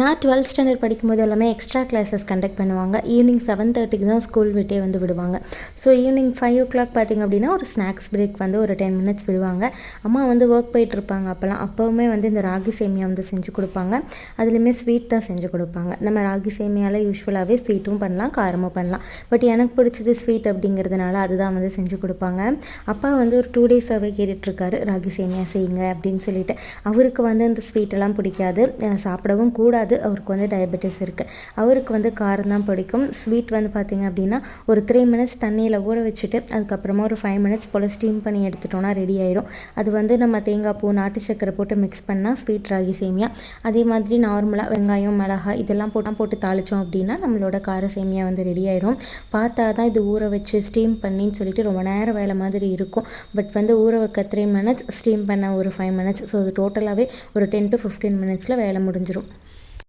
நான் twelfth standard படிக்கும்போது எல்லாமே எக்ஸ்ட்ரா கிளாஸஸ் கண்டக்ட் பண்ணுவாங்க. ஈவினிங் செவன் தேர்ட்டிக்கு தான் ஸ்கூல் விட்டே வந்து விடுவாங்க. So evening five o'clock பார்த்திங்க அப்படின்னா ஒரு ஸ்நாக்ஸ் பிரேக் வந்து ஒரு டென் மினிட்ஸ் விடுவாங்க. அம்மா வந்து ஒர்க் போயிட்டுருப்பாங்க அப்போல்லாம் அப்போவுமே வந்து இந்த ராகி சேமியா வந்து செஞ்சு கொடுப்பாங்க. அதுலேயுமே ஸ்வீட் தான் செஞ்சு கொடுப்பாங்க. நம்ம ராகி சேமியாவில் யூஸ்வலாகவே ஸ்வீட்டும் பண்ணலாம் காரமும் பண்ணலாம். பட் எனக்கு பிடிச்சது ஸ்வீட் அப்படிங்கிறதுனால அதுதான் வந்து செஞ்சு கொடுப்பாங்க. அப்பா வந்து ஒரு டூ டேஸாகவே கேட்டுட்ருக்காரு. ராகி சேமியா செய்யுங்க அப்படின்னு சொல்லிட்டு. அவருக்கு வந்து இந்த ஸ்வீட்டெல்லாம் பிடிக்காது. சாப்பிடவும் கூடாது. அவருக்கு வந்து டயபெட்டிஸ் இருக்குது அவருக்கு வந்து காரம் தான் பிடிக்கும். ஸ்வீட் வந்து பார்த்திங்க அப்படின்னா ஒரு த்ரீ மினிட்ஸ் தண்ணியில் ஊற வச்சுட்டு அதுக்கப்புறமா ஒரு ஃபைவ் மினிட்ஸ் போல் ஸ்டீம் பண்ணி எடுத்துட்டோம்னா ரெடி ஆயிடும் அது வந்து நம்ம தேங்காய் பூ நாட்டு சக்கரை போட்டு மிக்ஸ் பண்ணால் ஸ்வீட் ராகி சேமியா. அதே மாதிரி நார்மலாக வெங்காயம் மிளகாய் இதெல்லாம் போட்டால் போட்டு தாளித்தோம் அப்படின்னா நம்மளோட கார சேமியா வந்து ரெடி ஆயிடும் பார்த்தா தான் இது ஊற வச்சு ஸ்டீம் பண்ணின்னு சொல்லிட்டு ரொம்ப நேரம் வேலை மாதிரி இருக்கும். பட் வந்து ஊற வைக்க த்ரீ மினிட்ஸ் ஸ்டீம் பண்ண ஒரு ஃபைவ் மினிட்ஸ் ஸோ அது டோட்டலாகவே ஒரு டென் டு ஃபிஃப்டீன் மினிட்ஸில் வேலை முடிஞ்சிடும்